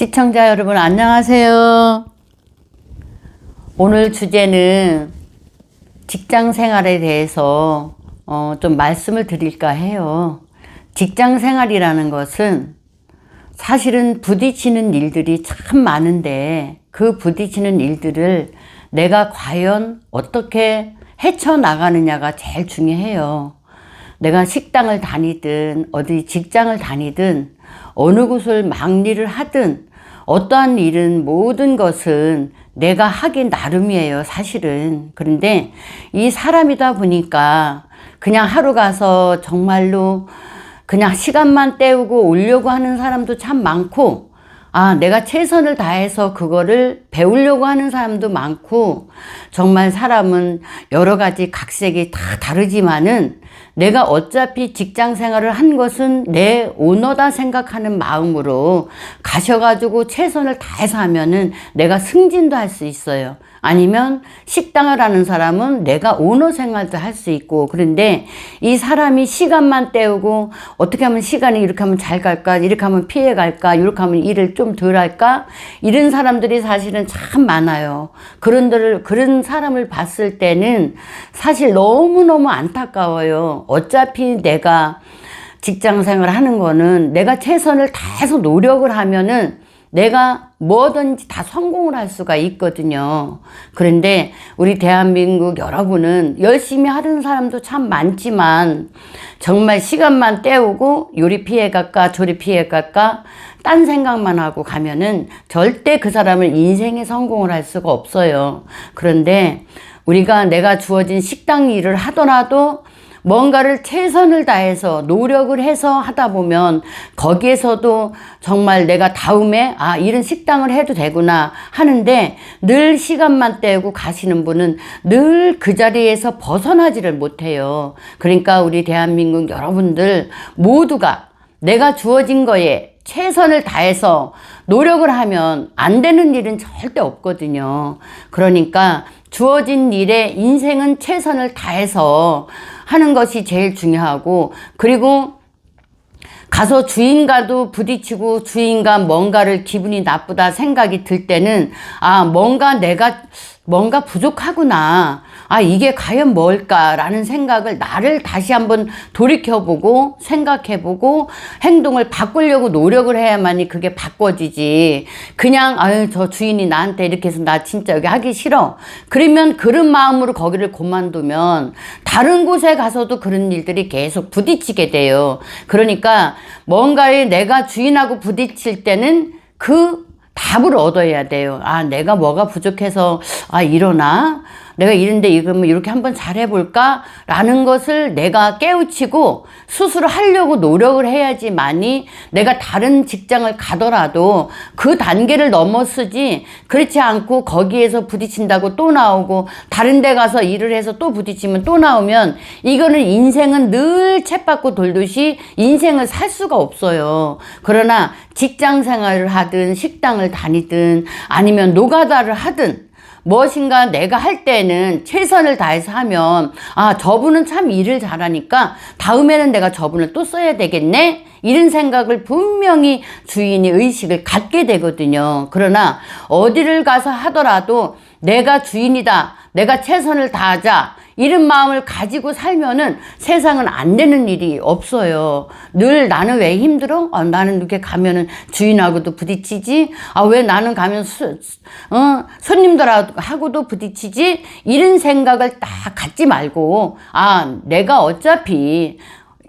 시청자 여러분 안녕하세요. 오늘 주제는 직장 생활에 대해서 어, 좀 말씀을 드릴까 해요. 직장 생활이라는 것은 사실은 부딪히는 일들이 참 많은데 그 부딪히는 일들을 내가 과연 어떻게 헤쳐나가느냐가 제일 중요해요. 내가 식당을 다니든 어디 직장을 다니든 어느 곳을 막일을 하든 어떠한 일은 모든 것은 내가 하기 나름이에요, 사실은. 그런데 이 사람이다 보니까 그냥 하루 가서 정말로 그냥 시간만 때우고 오려고 하는 사람도 참 많고, 아, 내가 최선을 다해서 그거를 배우려고 하는 사람도 많고, 정말 사람은 여러 가지 각색이 다 다르지만은 내가 어차피 직장 생활을 한 것은 내 오너다 생각하는 마음으로 가셔가지고 최선을 다해서 하면은 내가 승진도 할 수 있어요. 아니면 식당을 하는 사람은 내가 오너 생활도 할 수 있고 그런데 이 사람이 시간만 때우고 어떻게 하면 시간이 이렇게 하면 잘 갈까 이렇게 하면 피해 갈까 이렇게 하면 일을 좀 덜 할까 이런 사람들이 사실은 참 많아요. 그런들 그런 사람을 봤을 때는 사실 너무너무 안타까워요. 어차피 내가 직장 생활 하는 거는 내가 최선을 다해서 노력을 하면은 내가 뭐든지 다 성공을 할 수가 있거든요. 그런데 우리 대한민국 여러분은 열심히 하는 사람도 참 많지만 정말 시간만 때우고 요리 피해 갈까 조리 피해 갈까 딴 생각만 하고 가면은 절대 그 사람을 인생에 성공을 할 수가 없어요. 그런데 우리가 내가 주어진 식당 일을 하더라도 뭔가를 최선을 다해서 노력을 해서 하다 보면 거기에서도 정말 내가 다음에 아 이런 식당을 해도 되구나 하는데 늘 시간만 때우고 가시는 분은 늘 그 자리에서 벗어나지를 못해요. 그러니까 우리 대한민국 여러분들 모두가 내가 주어진 거에 최선을 다해서 노력을 하면 안 되는 일은 절대 없거든요. 그러니까 주어진 일에 인생은 최선을 다해서 하는 것이 제일 중요하고 그리고 가서 주인과도 부딪히고 주인과 뭔가를 기분이 나쁘다 생각이 들 때는 아 뭔가 내가 뭔가 부족하구나. 아, 이게 과연 뭘까라는 생각을 나를 다시 한번 돌이켜보고 생각해보고 행동을 바꾸려고 노력을 해야만이 그게 바꿔지지. 그냥, 아유, 저 주인이 나한테 이렇게 해서 나 진짜 여기 하기 싫어. 그러면 그런 마음으로 거기를 그만두면 다른 곳에 가서도 그런 일들이 계속 부딪히게 돼요. 그러니까 뭔가에 내가 주인하고 부딪힐 때는 그 답을 얻어야 돼요. 아, 내가 뭐가 부족해서, 아, 이러나? 내가 이런데 이러면 이렇게 한번 잘해볼까? 라는 것을 내가 깨우치고 스스로 하려고 노력을 해야지만이 내가 다른 직장을 가더라도 그 단계를 넘어서지 그렇지 않고 거기에서 부딪힌다고 또 나오고 다른 데 가서 일을 해서 또 부딪히면 또 나오면 이거는 인생은 늘 챗받고 돌듯이 인생을 살 수가 없어요. 그러나 직장 생활을 하든 식당을 다니든 아니면 노가다를 하든 무엇인가 내가 할 때는 최선을 다해서 하면 아 저분은 참 일을 잘하니까 다음에는 내가 저분을 또 써야 되겠네? 이런 생각을 분명히 주인이 의식을 갖게 되거든요. 그러나 어디를 가서 하더라도 내가 주인이다 내가 최선을 다하자 이런 마음을 가지고 살면은 세상은 안 되는 일이 없어요. 늘 나는 왜 힘들어? 아, 나는 이렇게 가면은 주인하고도 부딪히지? 아, 왜 나는 가면 수, 어, 손님들하고도 부딪히지? 이런 생각을 딱 갖지 말고, 아, 내가 어차피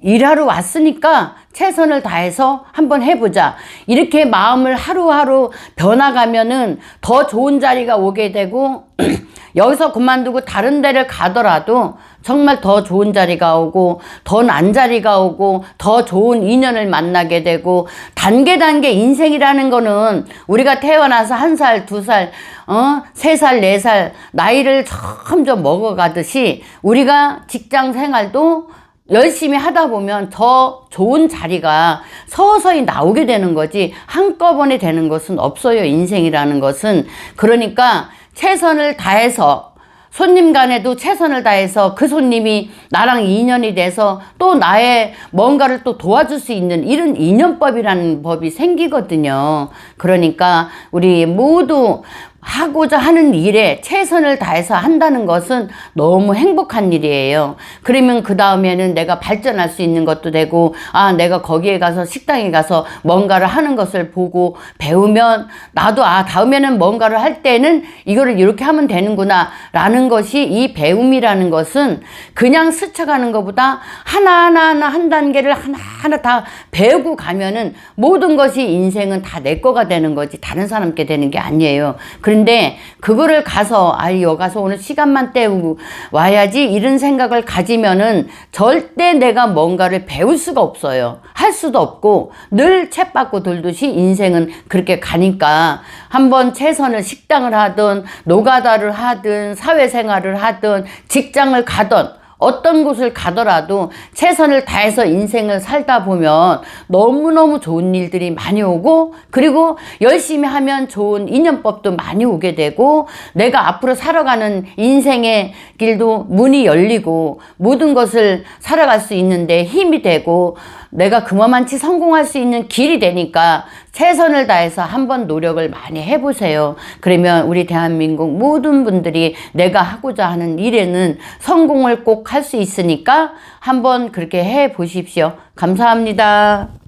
일하러 왔으니까 최선을 다해서 한번 해보자. 이렇게 마음을 하루하루 변화가면은 더 좋은 자리가 오게 되고, 여기서 그만두고 다른 데를 가더라도 정말 더 좋은 자리가 오고, 더 난 자리가 오고, 더 좋은 인연을 만나게 되고, 단계 단계 인생이라는 거는 우리가 태어나서 한 살, 두 살, 어, 세 살, 네 살, 나이를 점점 먹어가듯이 우리가 직장 생활도 열심히 하다 보면 더 좋은 자리가 서서히 나오게 되는 거지 한꺼번에 되는 것은 없어요. 인생이라는 것은. 그러니까 최선을 다해서 손님 간에도 최선을 다해서 그 손님이 나랑 인연이 돼서 또 나의 뭔가를 또 도와줄 수 있는 이런 인연법이라는 법이 생기거든요. 그러니까 우리 모두 하고자 하는 일에 최선을 다해서 한다는 것은 너무 행복한 일이에요. 그러면 그 다음에는 내가 발전할 수 있는 것도 되고, 아, 내가 거기에 가서 식당에 가서 뭔가를 하는 것을 보고 배우면 나도 아, 다음에는 뭔가를 할 때는 이거를 이렇게 하면 되는구나. 라는 것이 이 배움이라는 것은 그냥 스쳐가는 것보다 하나하나 하나 한 단계를 하나하나 다 배우고 가면은 모든 것이 인생은 다 내 거가 되는 거지 다른 사람께 되는 게 아니에요. 그런데 그거를 가서 아이 여 가서 오늘 시간만 때우고 와야지 이런 생각을 가지면은 절대 내가 뭔가를 배울 수가 없어요. 할 수도 없고 늘 챗받고 돌듯이 인생은 그렇게 가니까 한번 최선을 식당을 하든 노가다를 하든 사회생활을 하든 직장을 가든 어떤 곳을 가더라도 최선을 다해서 인생을 살다 보면 너무너무 좋은 일들이 많이 오고 그리고 열심히 하면 좋은 인연법도 많이 오게 되고 내가 앞으로 살아가는 인생의 길도 문이 열리고 모든 것을 살아갈 수 있는데 힘이 되고 내가 그만치 성공할 수 있는 길이 되니까 최선을 다해서 한번 노력을 많이 해보세요. 그러면 우리 대한민국 모든 분들이 내가 하고자 하는 일에는 성공을 꼭 할 수 있으니까 한번 그렇게 해 보십시오. 감사합니다.